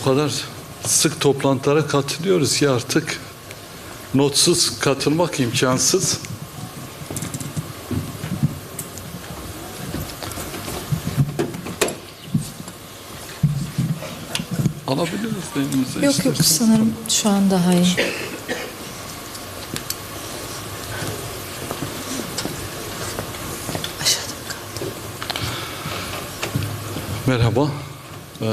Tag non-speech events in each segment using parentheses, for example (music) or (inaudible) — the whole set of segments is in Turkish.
o kadar sık toplantılara katılıyoruz ki artık notsuz katılmak imkansız. Alabiliriz de elimize Yok yok sanırım şu an daha iyi. Aşağıda? Merhaba. Ee,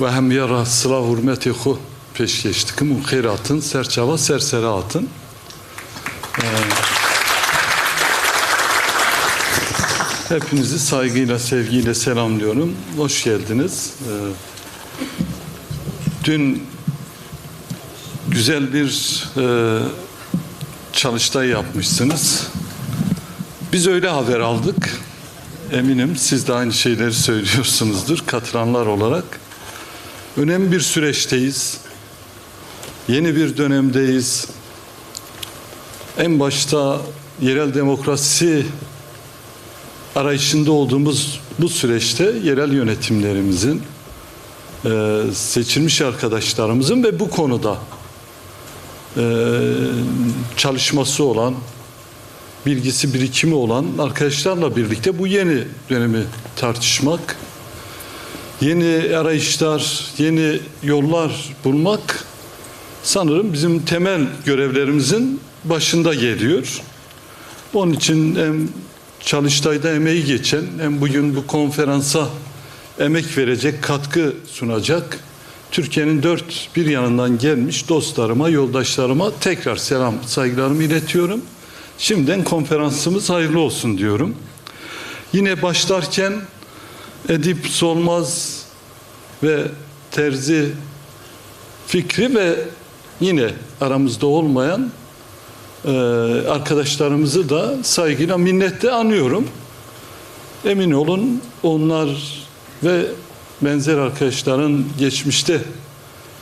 ve hem yara sıla hürmeti hu peşkeştik. Bu hayratın, serçava, serseraatın. Ee, hepinizi saygıyla, sevgiyle selamlıyorum. Hoş geldiniz. Ee, dün güzel bir e, çalıştay yapmışsınız. Biz öyle haber aldık. Eminim siz de aynı şeyleri söylüyorsunuzdur katılanlar olarak. Önemli bir süreçteyiz. Yeni bir dönemdeyiz. En başta yerel demokrasi arayışında olduğumuz bu süreçte yerel yönetimlerimizin, e, seçilmiş arkadaşlarımızın ve bu konuda e, çalışması olan, bilgisi birikimi olan arkadaşlarla birlikte bu yeni dönemi tartışmak, yeni arayışlar, yeni yollar bulmak sanırım bizim temel görevlerimizin başında geliyor. Onun için hem çalıştayda emeği geçen hem bugün bu konferansa emek verecek, katkı sunacak Türkiye'nin dört bir yanından gelmiş dostlarıma, yoldaşlarıma tekrar selam, saygılarımı iletiyorum. Şimdiden konferansımız hayırlı olsun diyorum. Yine başlarken Edip Solmaz ve Terzi Fikri ve yine aramızda olmayan e, arkadaşlarımızı da saygıyla minnetle anıyorum. Emin olun onlar ve benzer arkadaşların geçmişte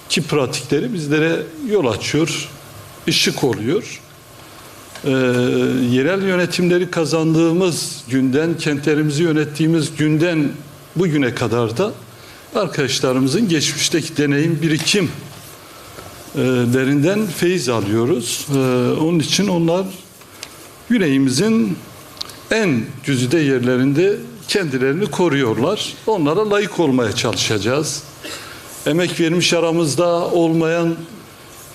ki pratikleri bizlere yol açıyor, ışık oluyor e, yerel yönetimleri kazandığımız günden, kentlerimizi yönettiğimiz günden bugüne kadar da arkadaşlarımızın geçmişteki deneyim birikim e, lerinden feyiz alıyoruz. E, onun için onlar yüreğimizin en güzide yerlerinde kendilerini koruyorlar. Onlara layık olmaya çalışacağız. Emek vermiş aramızda olmayan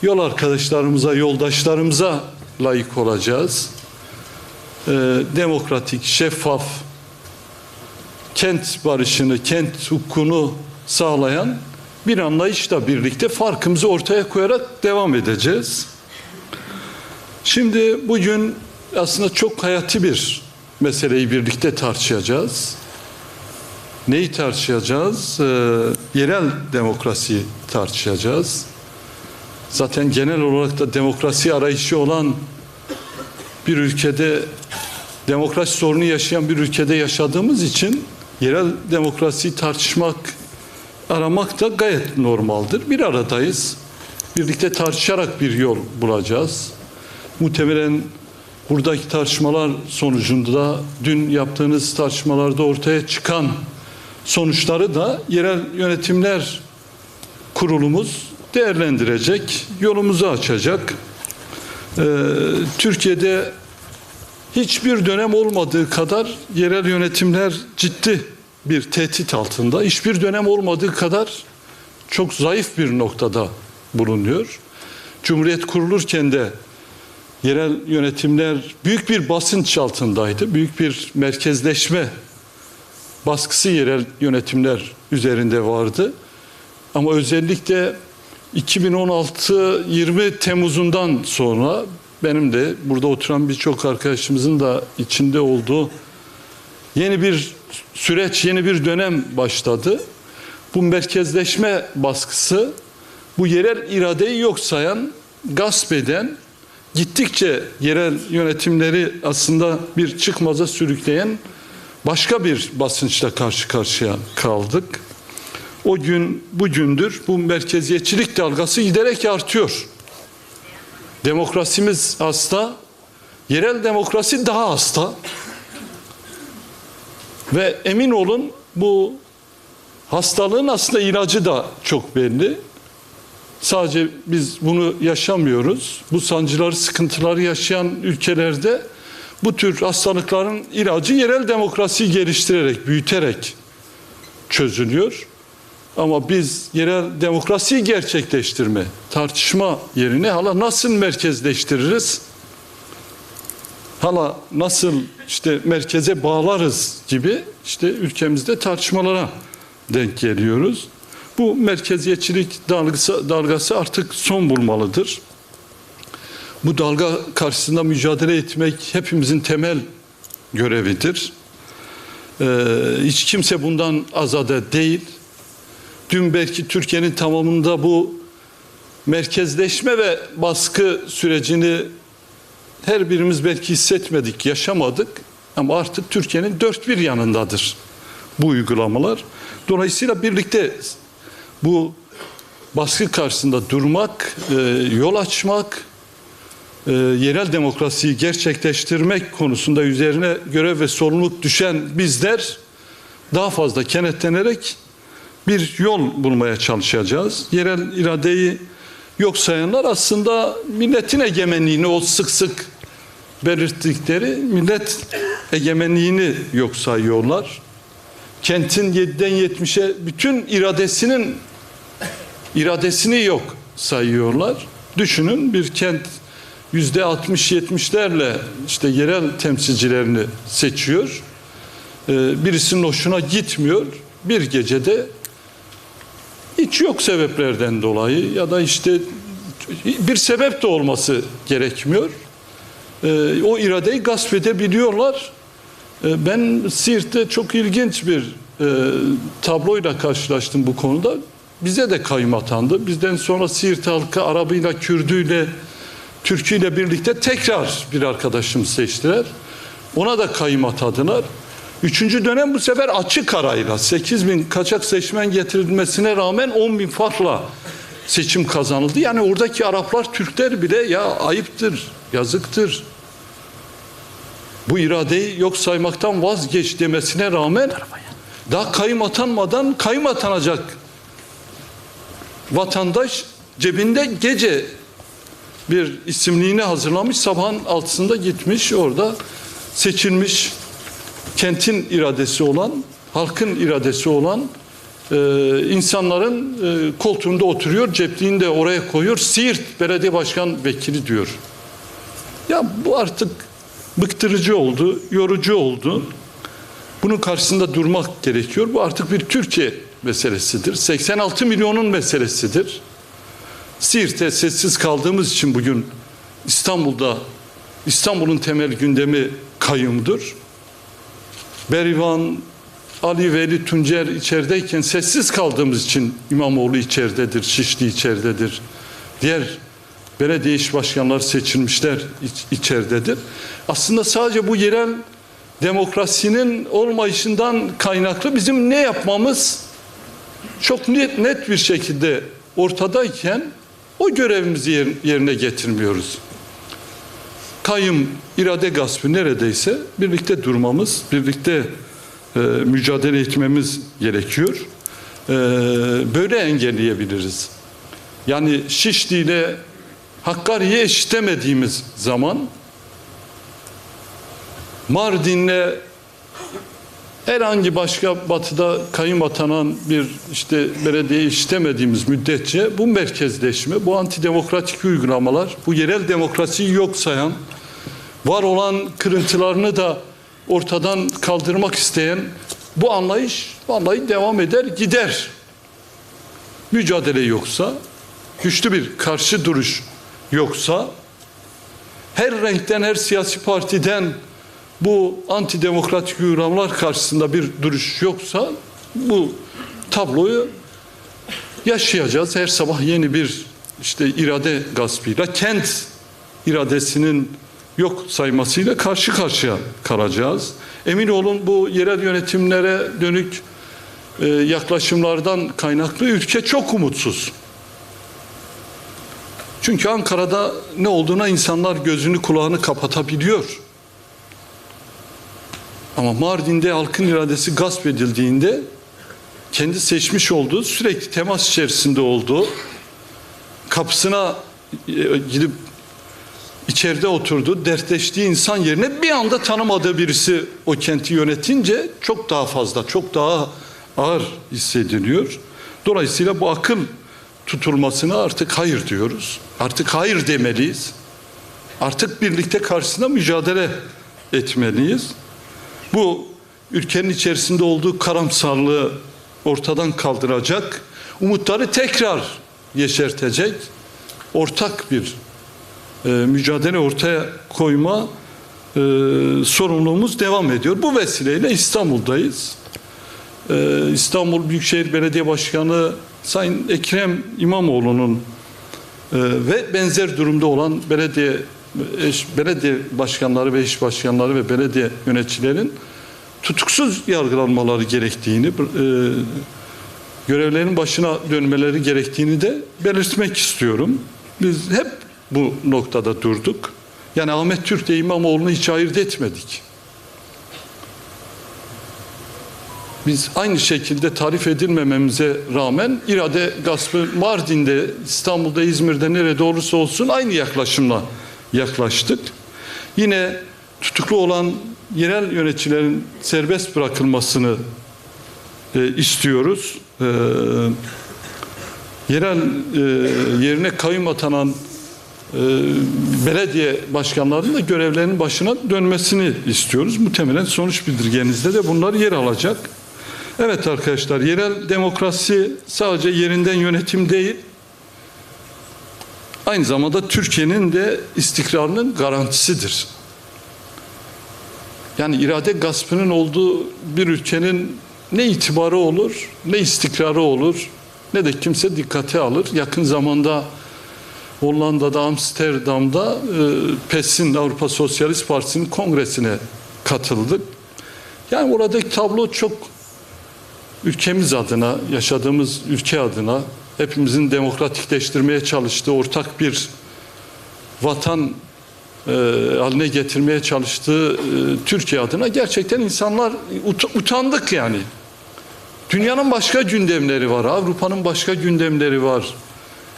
yol arkadaşlarımıza, yoldaşlarımıza layık olacağız. Ee, demokratik, şeffaf, kent barışını, kent hukukunu sağlayan bir anlayışla birlikte farkımızı ortaya koyarak devam edeceğiz. Şimdi bugün aslında çok hayati bir meseleyi birlikte tartışacağız. Neyi tartışacağız? Ee, yerel demokrasiyi tartışacağız zaten genel olarak da demokrasi arayışı olan bir ülkede demokrasi sorunu yaşayan bir ülkede yaşadığımız için yerel demokrasiyi tartışmak, aramak da gayet normaldir. Bir aradayız. Birlikte tartışarak bir yol bulacağız. Muhtemelen buradaki tartışmalar sonucunda dün yaptığınız tartışmalarda ortaya çıkan sonuçları da yerel yönetimler kurulumuz değerlendirecek, yolumuzu açacak. Ee, Türkiye'de hiçbir dönem olmadığı kadar yerel yönetimler ciddi bir tehdit altında. Hiçbir dönem olmadığı kadar çok zayıf bir noktada bulunuyor. Cumhuriyet kurulurken de yerel yönetimler büyük bir basınç altındaydı. Büyük bir merkezleşme baskısı yerel yönetimler üzerinde vardı. Ama özellikle 2016-20 Temmuz'undan sonra benim de burada oturan birçok arkadaşımızın da içinde olduğu yeni bir süreç, yeni bir dönem başladı. Bu merkezleşme baskısı bu yerel iradeyi yok sayan, gasp eden, gittikçe yerel yönetimleri aslında bir çıkmaza sürükleyen başka bir basınçla karşı karşıya kaldık. O gün bugündür bu merkeziyetçilik dalgası giderek artıyor. Demokrasimiz hasta, yerel demokrasi daha hasta. Ve emin olun bu Hastalığın aslında ilacı da çok belli. Sadece biz bunu yaşamıyoruz. Bu sancıları, sıkıntıları yaşayan ülkelerde bu tür hastalıkların ilacı yerel demokrasiyi geliştirerek, büyüterek çözülüyor. Ama biz yerel demokrasiyi gerçekleştirme, tartışma yerine hala nasıl merkezleştiririz? Hala nasıl işte merkeze bağlarız gibi işte ülkemizde tartışmalara denk geliyoruz. Bu merkeziyetçilik dalgası, dalgası artık son bulmalıdır. Bu dalga karşısında mücadele etmek hepimizin temel görevidir. Ee, hiç kimse bundan azade değil. Dün belki Türkiye'nin tamamında bu merkezleşme ve baskı sürecini her birimiz belki hissetmedik, yaşamadık ama artık Türkiye'nin dört bir yanındadır bu uygulamalar. Dolayısıyla birlikte bu baskı karşısında durmak, e, yol açmak, e, yerel demokrasiyi gerçekleştirmek konusunda üzerine görev ve sorumluluk düşen bizler daha fazla kenetlenerek bir yol bulmaya çalışacağız. Yerel iradeyi yok sayanlar aslında milletin egemenliğini o sık sık belirttikleri millet egemenliğini yok sayıyorlar. Kentin 7'den 70'e bütün iradesinin iradesini yok sayıyorlar. Düşünün bir kent yüzde 60-70'lerle işte yerel temsilcilerini seçiyor. Ee, birisinin hoşuna gitmiyor. Bir gecede hiç yok sebeplerden dolayı ya da işte bir sebep de olması gerekmiyor. Ee, o iradeyi gasp edebiliyorlar. Ee, ben Siirt'te çok ilginç bir e, tabloyla karşılaştım bu konuda. Bize de kayım atandı. Bizden sonra Siirt halkı Arabıyla, Kürdüyle, Türküyle birlikte tekrar bir arkadaşımı seçtiler. Ona da kayım atadılar. Üçüncü dönem bu sefer açık arayla 8 bin kaçak seçmen getirilmesine rağmen 10 bin farkla seçim kazanıldı. Yani oradaki Araplar, Türkler bile ya ayıptır, yazıktır. Bu iradeyi yok saymaktan vazgeç demesine rağmen daha kayım atanmadan kayım atanacak vatandaş cebinde gece bir isimliğini hazırlamış sabahın altısında gitmiş orada seçilmiş kentin iradesi olan halkın iradesi olan e, insanların e, koltuğunda oturuyor cepliğini de oraya koyuyor. Siirt belediye başkan vekili diyor. Ya bu artık bıktırıcı oldu yorucu oldu. Bunun karşısında durmak gerekiyor. Bu artık bir Türkiye meselesidir. 86 milyonun meselesidir. Siirt'te sessiz kaldığımız için bugün İstanbul'da İstanbul'un temel gündemi kayımdır. Berivan, Ali Veli Tuncer içerideyken sessiz kaldığımız için İmamoğlu içeridedir, Şişli içeridedir. Diğer belediye iş başkanları seçilmişler iç- içeridedir. Aslında sadece bu yerel demokrasinin olmayışından kaynaklı bizim ne yapmamız çok net, net bir şekilde ortadayken o görevimizi yer- yerine getirmiyoruz. Kayım, irade gaspı neredeyse birlikte durmamız, birlikte e, mücadele etmemiz gerekiyor. E, böyle engelleyebiliriz. Yani Şişli ile Hakkari'yi eşitemediğimiz zaman Mardin'le herhangi başka batıda kayım atanan bir işte belediye işlemediğimiz müddetçe bu merkezleşme, bu antidemokratik uygulamalar, bu yerel demokrasiyi yok sayan, var olan kırıntılarını da ortadan kaldırmak isteyen bu anlayış vallahi devam eder gider. Mücadele yoksa, güçlü bir karşı duruş yoksa, her renkten, her siyasi partiden bu antidemokratik uygulamalar karşısında bir duruş yoksa bu tabloyu yaşayacağız. Her sabah yeni bir işte irade gaspıyla kent iradesinin yok saymasıyla karşı karşıya kalacağız. Emin olun bu yerel yönetimlere dönük e, yaklaşımlardan kaynaklı ülke çok umutsuz. Çünkü Ankara'da ne olduğuna insanlar gözünü kulağını kapatabiliyor. Ama Mardin'de halkın iradesi gasp edildiğinde kendi seçmiş olduğu, sürekli temas içerisinde olduğu, kapısına e, gidip içeride oturduğu, dertleştiği insan yerine bir anda tanımadığı birisi o kenti yönetince çok daha fazla, çok daha ağır hissediliyor. Dolayısıyla bu akıl tutulmasına artık hayır diyoruz. Artık hayır demeliyiz. Artık birlikte karşısında mücadele etmeliyiz. Bu ülkenin içerisinde olduğu karamsarlığı ortadan kaldıracak, umutları tekrar yeşertecek ortak bir e, mücadele ortaya koyma e, sorumluluğumuz devam ediyor. Bu vesileyle İstanbul'dayız. E, İstanbul Büyükşehir Belediye Başkanı Sayın Ekrem İmamoğlu'nun e, ve benzer durumda olan belediye belediye başkanları ve eş başkanları ve belediye yöneticilerin tutuksuz yargılanmaları gerektiğini, e, görevlerin başına dönmeleri gerektiğini de belirtmek istiyorum. Biz hep bu noktada durduk. Yani Ahmet Türk de İmamoğlu'nu hiç ayırt etmedik. Biz aynı şekilde tarif edilmememize rağmen irade gaspı Mardin'de, İstanbul'da, İzmir'de nerede olursa olsun aynı yaklaşımla yaklaştık. Yine tutuklu olan yerel yöneticilerin serbest bırakılmasını e, istiyoruz. E, yerel e, yerine kayyum atanan e, belediye başkanlarının da görevlerinin başına dönmesini istiyoruz. Muhtemelen sonuç bildirgenizde de bunlar yer alacak. Evet arkadaşlar yerel demokrasi sadece yerinden yönetim değil, aynı zamanda Türkiye'nin de istikrarının garantisidir. Yani irade gaspının olduğu bir ülkenin ne itibarı olur, ne istikrarı olur, ne de kimse dikkate alır. Yakın zamanda Hollanda'da, Amsterdam'da e, PES'in, Avrupa Sosyalist Partisi'nin kongresine katıldık. Yani oradaki tablo çok ülkemiz adına, yaşadığımız ülke adına hepimizin demokratikleştirmeye çalıştığı ortak bir vatan e, haline getirmeye çalıştığı e, Türkiye adına gerçekten insanlar ut- utandık yani. Dünyanın başka gündemleri var, Avrupa'nın başka gündemleri var.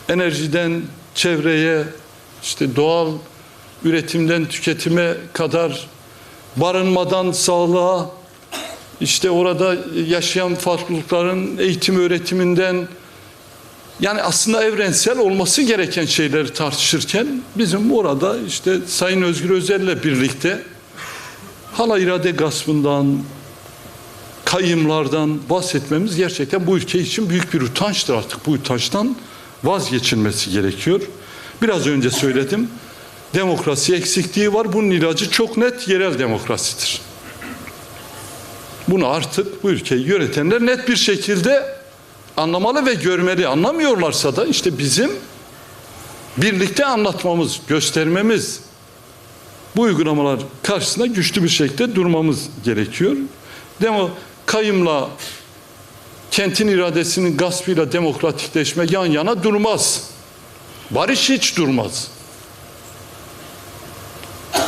Enerjiden çevreye, işte doğal üretimden tüketime kadar, barınmadan sağlığa, işte orada yaşayan farklılıkların eğitim öğretiminden yani aslında evrensel olması gereken şeyleri tartışırken bizim orada işte Sayın Özgür Özel'le birlikte hala irade gaspından, kayımlardan bahsetmemiz gerçekten bu ülke için büyük bir utançtır artık. Bu utançtan vazgeçilmesi gerekiyor. Biraz önce söyledim. Demokrasi eksikliği var. Bunun ilacı çok net yerel demokrasidir. Bunu artık bu ülkeyi yönetenler net bir şekilde anlamalı ve görmeli. Anlamıyorlarsa da işte bizim birlikte anlatmamız, göstermemiz, bu uygulamalar karşısında güçlü bir şekilde durmamız gerekiyor. Demo kayımla kentin iradesinin gaspıyla demokratikleşme yan yana durmaz. Barış hiç durmaz.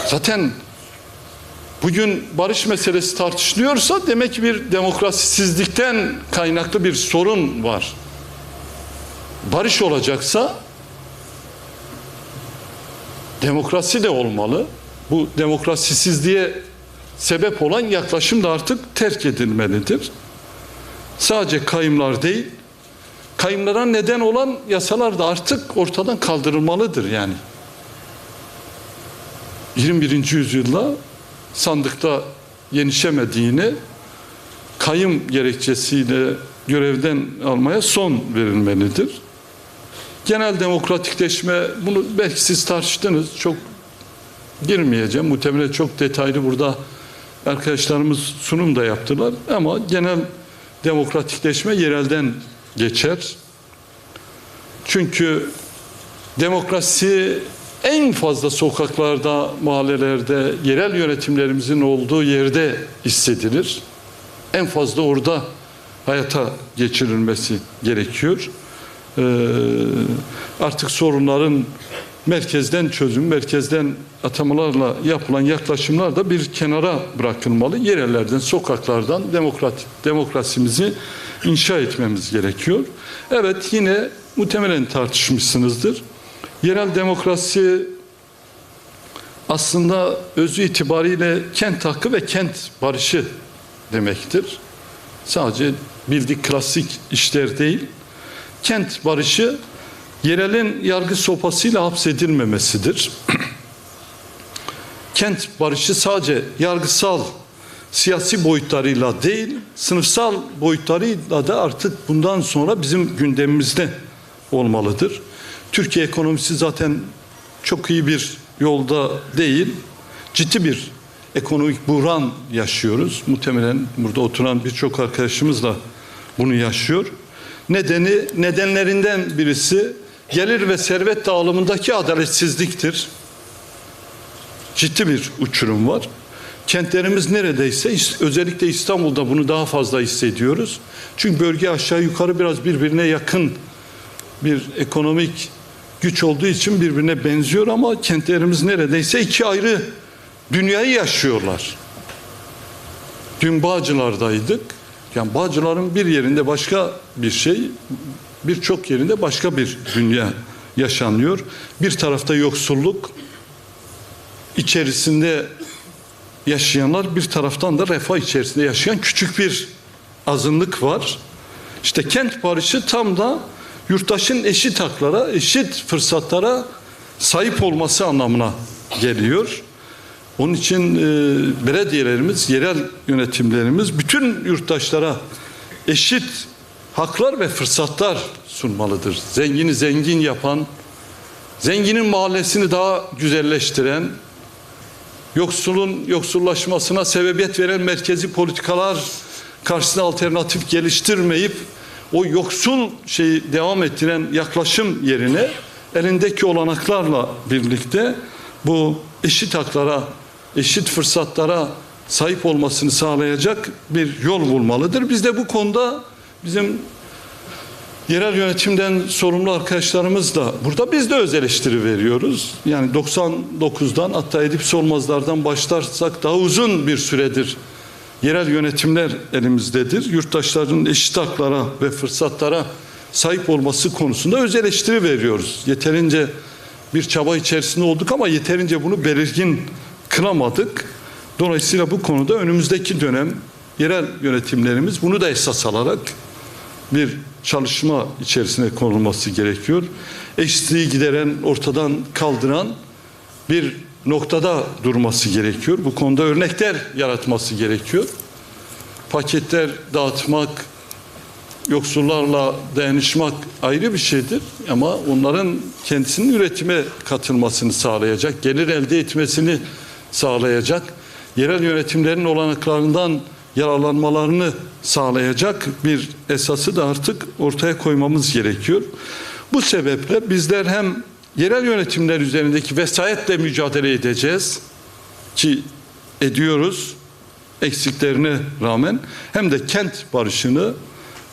Zaten bugün barış meselesi tartışılıyorsa demek ki bir demokrasisizlikten kaynaklı bir sorun var. Barış olacaksa demokrasi de olmalı. Bu demokrasisizliğe sebep olan yaklaşım da artık terk edilmelidir. Sadece kayımlar değil, kayımlara neden olan yasalar da artık ortadan kaldırılmalıdır yani. 21. yüzyılda sandıkta yenişemediğini kayım gerekçesiyle görevden almaya son verilmelidir. Genel demokratikleşme bunu belki siz tartıştınız çok girmeyeceğim. Muhtemelen çok detaylı burada arkadaşlarımız sunum da yaptılar ama genel demokratikleşme yerelden geçer. Çünkü demokrasi en fazla sokaklarda, mahallelerde, yerel yönetimlerimizin olduğu yerde hissedilir. En fazla orada hayata geçirilmesi gerekiyor. Ee, artık sorunların merkezden çözüm, merkezden atamalarla yapılan yaklaşımlar da bir kenara bırakılmalı. Yerellerden, sokaklardan demokrat, demokrasimizi inşa etmemiz gerekiyor. Evet yine muhtemelen tartışmışsınızdır. Yerel demokrasi aslında özü itibariyle kent hakkı ve kent barışı demektir. Sadece bildik klasik işler değil. Kent barışı yerelin yargı sopasıyla hapsedilmemesidir. (clears throat) Kent barışı sadece yargısal siyasi boyutlarıyla değil, sınıfsal boyutlarıyla da artık bundan sonra bizim gündemimizde olmalıdır. Türkiye ekonomisi zaten çok iyi bir yolda değil, ciddi bir ekonomik buhran yaşıyoruz. Muhtemelen burada oturan birçok arkadaşımız da bunu yaşıyor. Nedeni nedenlerinden birisi gelir ve servet dağılımındaki adaletsizliktir. Ciddi bir uçurum var. Kentlerimiz neredeyse özellikle İstanbul'da bunu daha fazla hissediyoruz. Çünkü bölge aşağı yukarı biraz birbirine yakın bir ekonomik güç olduğu için birbirine benziyor ama kentlerimiz neredeyse iki ayrı dünyayı yaşıyorlar. Dün Bağcılar'daydık. Yani Bağcılar'ın bir yerinde başka bir şey, birçok yerinde başka bir dünya yaşanıyor. Bir tarafta yoksulluk içerisinde yaşayanlar, bir taraftan da refah içerisinde yaşayan küçük bir azınlık var. İşte kent barışı tam da yurttaşın eşit haklara, eşit fırsatlara sahip olması anlamına geliyor. Onun için e, belediyelerimiz, yerel yönetimlerimiz bütün yurttaşlara eşit haklar ve fırsatlar sunmalıdır. Zengini zengin yapan, zenginin mahallesini daha güzelleştiren, yoksulun yoksullaşmasına sebebiyet veren merkezi politikalar karşısına alternatif geliştirmeyip o yoksul şeyi devam ettiren yaklaşım yerine elindeki olanaklarla birlikte bu eşit haklara, eşit fırsatlara sahip olmasını sağlayacak bir yol bulmalıdır. Biz de bu konuda bizim yerel yönetimden sorumlu arkadaşlarımız da burada biz de öz eleştiri veriyoruz. Yani 99'dan hatta edip sormazlardan başlarsak daha uzun bir süredir yerel yönetimler elimizdedir. Yurttaşların eşit haklara ve fırsatlara sahip olması konusunda öz eleştiri veriyoruz. Yeterince bir çaba içerisinde olduk ama yeterince bunu belirgin kılamadık. Dolayısıyla bu konuda önümüzdeki dönem yerel yönetimlerimiz bunu da esas alarak bir çalışma içerisine konulması gerekiyor. Eşitliği gideren, ortadan kaldıran bir noktada durması gerekiyor. Bu konuda örnekler yaratması gerekiyor. Paketler dağıtmak, yoksullarla dayanışmak ayrı bir şeydir ama onların kendisinin üretime katılmasını sağlayacak, gelir elde etmesini sağlayacak, yerel yönetimlerin olanaklarından yararlanmalarını sağlayacak bir esası da artık ortaya koymamız gerekiyor. Bu sebeple bizler hem yerel yönetimler üzerindeki vesayetle mücadele edeceğiz ki ediyoruz eksiklerine rağmen hem de kent barışını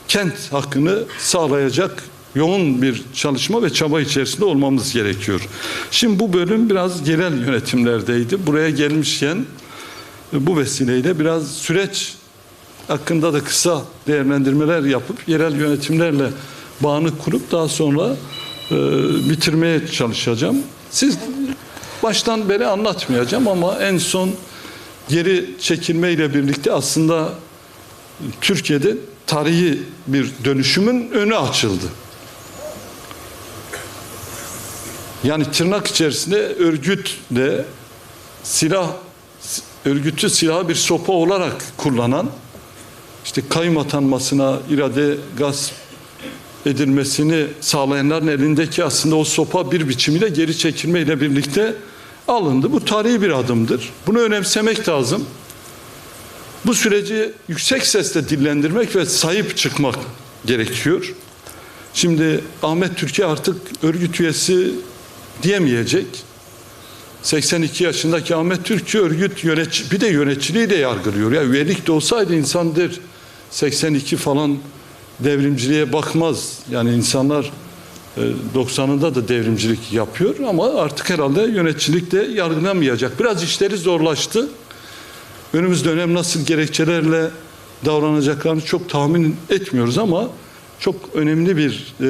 kent hakkını sağlayacak yoğun bir çalışma ve çaba içerisinde olmamız gerekiyor. Şimdi bu bölüm biraz yerel yönetimlerdeydi. Buraya gelmişken bu vesileyle biraz süreç hakkında da kısa değerlendirmeler yapıp yerel yönetimlerle bağını kurup daha sonra e, bitirmeye çalışacağım. Siz baştan beri anlatmayacağım ama en son geri çekilmeyle birlikte aslında Türkiye'de tarihi bir dönüşümün önü açıldı. Yani tırnak içerisinde örgütle silah örgütü silahı bir sopa olarak kullanan işte kayyum atanmasına irade gasp edilmesini sağlayanların elindeki aslında o sopa bir biçimiyle geri çekilmeyle birlikte alındı. Bu tarihi bir adımdır. Bunu önemsemek lazım. Bu süreci yüksek sesle dillendirmek ve sahip çıkmak gerekiyor. Şimdi Ahmet Türkiye artık örgüt üyesi diyemeyecek. 82 yaşındaki Ahmet Türkçü örgüt yönetici, bir de yöneticiliği de yargılıyor. Ya üyelik de olsaydı insandır 82 falan devrimciliğe bakmaz. Yani insanlar e, 90'ında da devrimcilik yapıyor ama artık herhalde yöneticilik de yargılamayacak. Biraz işleri zorlaştı. Önümüz dönem nasıl gerekçelerle davranacaklarını çok tahmin etmiyoruz ama çok önemli bir e,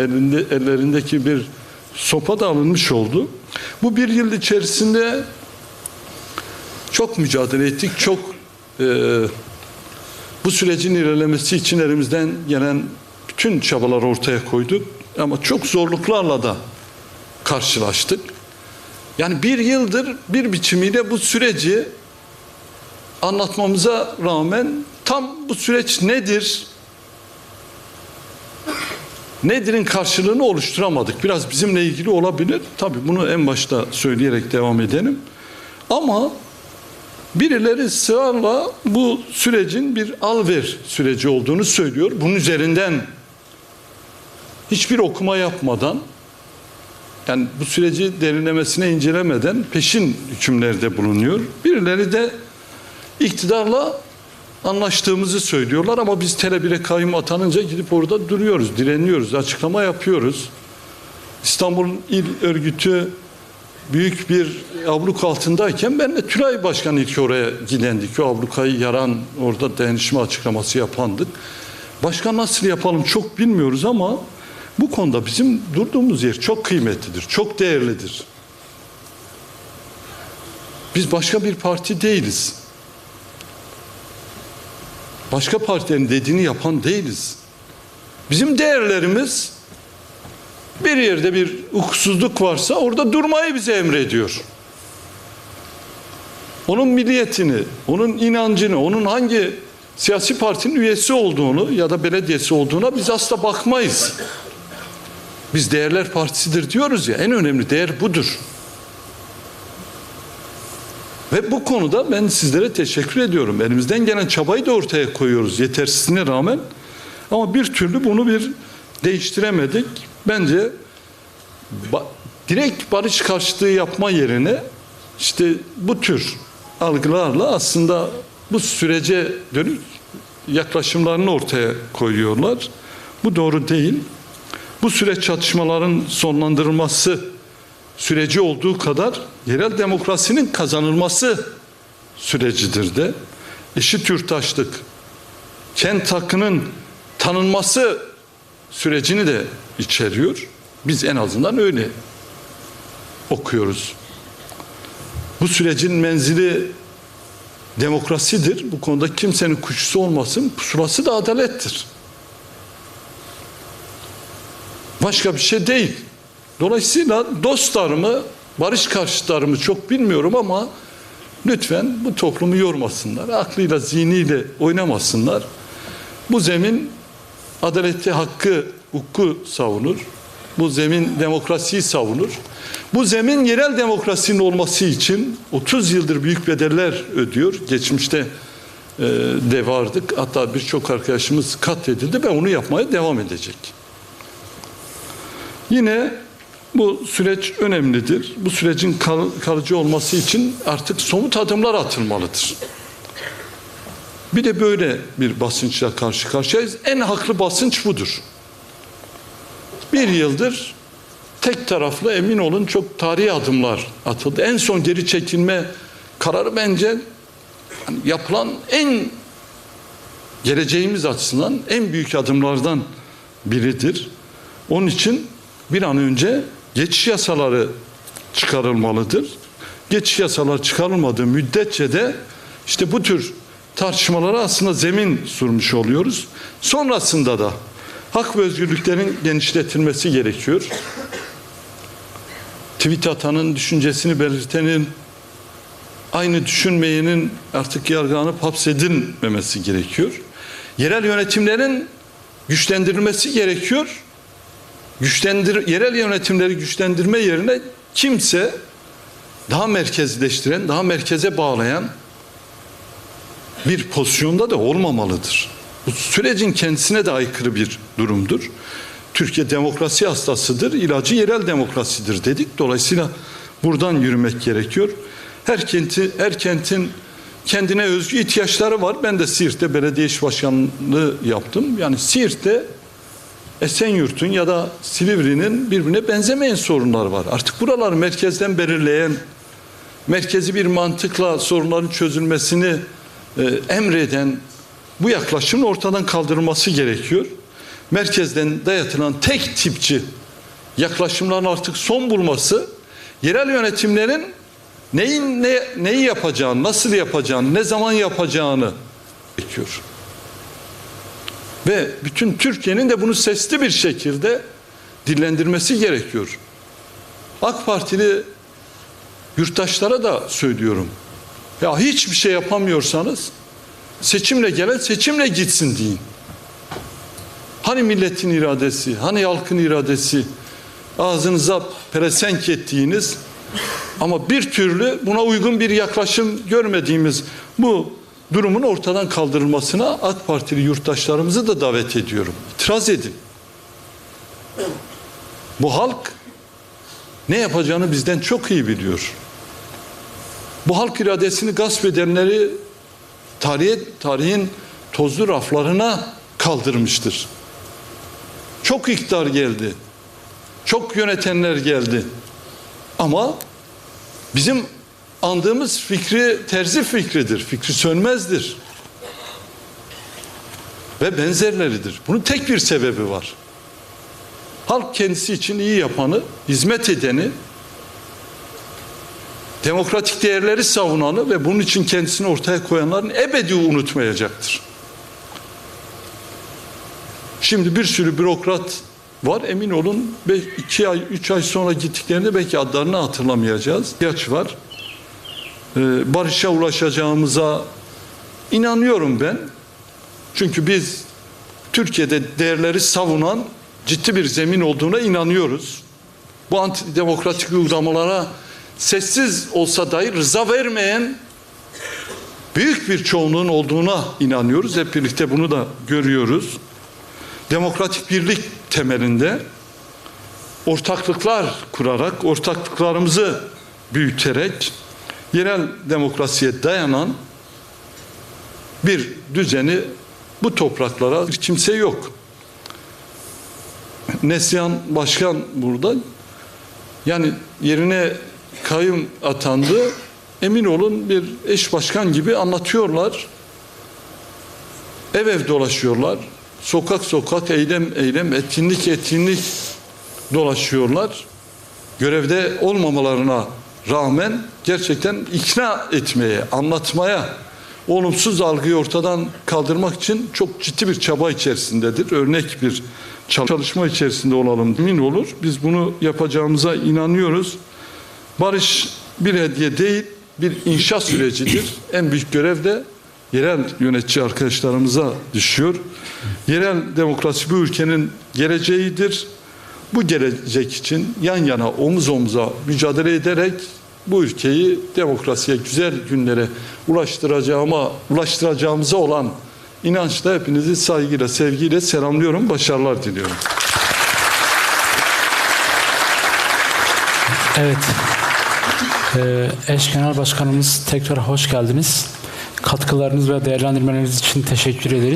elinde ellerindeki bir sopa da alınmış oldu. Bu bir yıl içerisinde çok mücadele ettik, çok e, bu sürecin ilerlemesi için elimizden gelen bütün çabaları ortaya koyduk ama çok zorluklarla da karşılaştık. Yani bir yıldır bir biçimiyle bu süreci anlatmamıza rağmen tam bu süreç nedir? Nedir'in karşılığını oluşturamadık. Biraz bizimle ilgili olabilir. Tabii bunu en başta söyleyerek devam edelim. Ama birileri ısrarla bu sürecin bir al-ver süreci olduğunu söylüyor. Bunun üzerinden hiçbir okuma yapmadan yani bu süreci derinlemesine incelemeden peşin hükümlerde bulunuyor. Birileri de iktidarla anlaştığımızı söylüyorlar ama biz Tele 1'e kayyum atanınca gidip orada duruyoruz, direniyoruz, açıklama yapıyoruz. İstanbul İl Örgütü büyük bir abluk altındayken ben de Tülay Başkan ilk oraya gidendik. O ablukayı yaran, orada dayanışma açıklaması yapandık. Başka nasıl yapalım çok bilmiyoruz ama bu konuda bizim durduğumuz yer çok kıymetlidir, çok değerlidir. Biz başka bir parti değiliz. Başka partilerin dediğini yapan değiliz. Bizim değerlerimiz bir yerde bir hukuksuzluk varsa orada durmayı bize emrediyor. Onun milliyetini, onun inancını, onun hangi siyasi partinin üyesi olduğunu ya da belediyesi olduğuna biz asla bakmayız. Biz değerler partisidir diyoruz ya en önemli değer budur. Ve bu konuda ben sizlere teşekkür ediyorum. Elimizden gelen çabayı da ortaya koyuyoruz yetersizliğine rağmen. Ama bir türlü bunu bir değiştiremedik. Bence ba- direkt barış karşıtlığı yapma yerine işte bu tür algılarla aslında bu sürece dönük yaklaşımlarını ortaya koyuyorlar. Bu doğru değil. Bu süreç çatışmaların sonlandırılması süreci olduğu kadar yerel demokrasinin kazanılması sürecidir de eşit yurttaşlık, kent hakkının tanınması sürecini de içeriyor. Biz en azından öyle okuyoruz. Bu sürecin menzili demokrasidir. Bu konuda kimsenin kuşkusu olmasın. Pusulası da adalettir. Başka bir şey değil. Dolayısıyla dostlarımı, barış karşıtlarımı çok bilmiyorum ama lütfen bu toplumu yormasınlar. Aklıyla, zihniyle oynamasınlar. Bu zemin adaleti, hakkı, hukuku savunur. Bu zemin demokrasiyi savunur. Bu zemin yerel demokrasinin olması için 30 yıldır büyük bedeller ödüyor. Geçmişte e, de vardık. Hatta birçok arkadaşımız katledildi ve onu yapmaya devam edecek. Yine bu süreç önemlidir. Bu sürecin kal- kalıcı olması için artık somut adımlar atılmalıdır. Bir de böyle bir basınçla karşı karşıyayız. En haklı basınç budur. Bir yıldır tek taraflı emin olun çok tarihi adımlar atıldı. En son geri çekilme kararı bence hani yapılan en geleceğimiz açısından en büyük adımlardan biridir. Onun için bir an önce geçiş yasaları çıkarılmalıdır. Geçiş yasaları çıkarılmadığı müddetçe de işte bu tür tartışmalara aslında zemin sürmüş oluyoruz. Sonrasında da hak ve özgürlüklerin genişletilmesi gerekiyor. Tweet atanın, düşüncesini belirtenin, aynı düşünmeyenin artık yargılanıp hapsedilmemesi gerekiyor. Yerel yönetimlerin güçlendirilmesi gerekiyor. Güçlendir, yerel yönetimleri güçlendirme yerine kimse daha merkezleştiren, daha merkeze bağlayan bir pozisyonda da olmamalıdır. Bu sürecin kendisine de aykırı bir durumdur. Türkiye demokrasi hastasıdır, ilacı yerel demokrasidir dedik. Dolayısıyla buradan yürümek gerekiyor. Her kenti, her kentin kendine özgü ihtiyaçları var. Ben de Siirt'te belediye iş başkanlığı yaptım. Yani Siirt'te Esenyurt'un ya da Silivri'nin birbirine benzemeyen sorunlar var. Artık buraları merkezden belirleyen, merkezi bir mantıkla sorunların çözülmesini e, emreden bu yaklaşımın ortadan kaldırılması gerekiyor. Merkezden dayatılan tek tipçi yaklaşımların artık son bulması, yerel yönetimlerin neyin ne, neyi yapacağını, nasıl yapacağını, ne zaman yapacağını gerekiyor. Ve bütün Türkiye'nin de bunu sesli bir şekilde dillendirmesi gerekiyor. AK Partili yurttaşlara da söylüyorum. Ya hiçbir şey yapamıyorsanız seçimle gelen seçimle gitsin deyin. Hani milletin iradesi, hani halkın iradesi ağzınıza pelesenk ettiğiniz ama bir türlü buna uygun bir yaklaşım görmediğimiz bu durumun ortadan kaldırılmasına AK Partili yurttaşlarımızı da davet ediyorum. İtiraz edin. Bu halk ne yapacağını bizden çok iyi biliyor. Bu halk iradesini gasp edenleri tarihe, tarihin tozlu raflarına kaldırmıştır. Çok iktidar geldi. Çok yönetenler geldi. Ama bizim andığımız fikri terzi fikridir. Fikri sönmezdir. Ve benzerleridir. Bunun tek bir sebebi var. Halk kendisi için iyi yapanı, hizmet edeni, demokratik değerleri savunanı ve bunun için kendisini ortaya koyanların ebedi unutmayacaktır. Şimdi bir sürü bürokrat var emin olun 2 ay 3 ay sonra gittiklerinde belki adlarını hatırlamayacağız. İhtiyaç var. Ee, barışa ulaşacağımıza inanıyorum ben. Çünkü biz Türkiye'de değerleri savunan ciddi bir zemin olduğuna inanıyoruz. Bu antidemokratik uygulamalara sessiz olsa dahi rıza vermeyen büyük bir çoğunluğun olduğuna inanıyoruz. Hep birlikte bunu da görüyoruz. Demokratik birlik temelinde ortaklıklar kurarak, ortaklıklarımızı büyüterek yerel demokrasiye dayanan bir düzeni bu topraklara bir kimse yok. Neslihan Başkan burada. Yani yerine kayyum atandı. Emin olun bir eş başkan gibi anlatıyorlar. Ev ev dolaşıyorlar. Sokak sokak eylem eylem etkinlik etkinlik dolaşıyorlar. Görevde olmamalarına rağmen gerçekten ikna etmeye, anlatmaya, olumsuz algıyı ortadan kaldırmak için çok ciddi bir çaba içerisindedir. Örnek bir çalışma içerisinde olalım emin olur. Biz bunu yapacağımıza inanıyoruz. Barış bir hediye değil, bir inşa sürecidir. En büyük görev de yerel yönetici arkadaşlarımıza düşüyor. Yerel demokrasi bu ülkenin geleceğidir. Bu gelecek için yan yana omuz omuza mücadele ederek bu ülkeyi demokrasiye güzel günlere ulaştıracağıma ulaştıracağımıza olan inançla hepinizi saygıyla, sevgiyle selamlıyorum. Başarılar diliyorum. Evet. Ee, eş Genel Başkanımız tekrar hoş geldiniz. Katkılarınız ve değerlendirmeleriniz için teşekkür ederiz.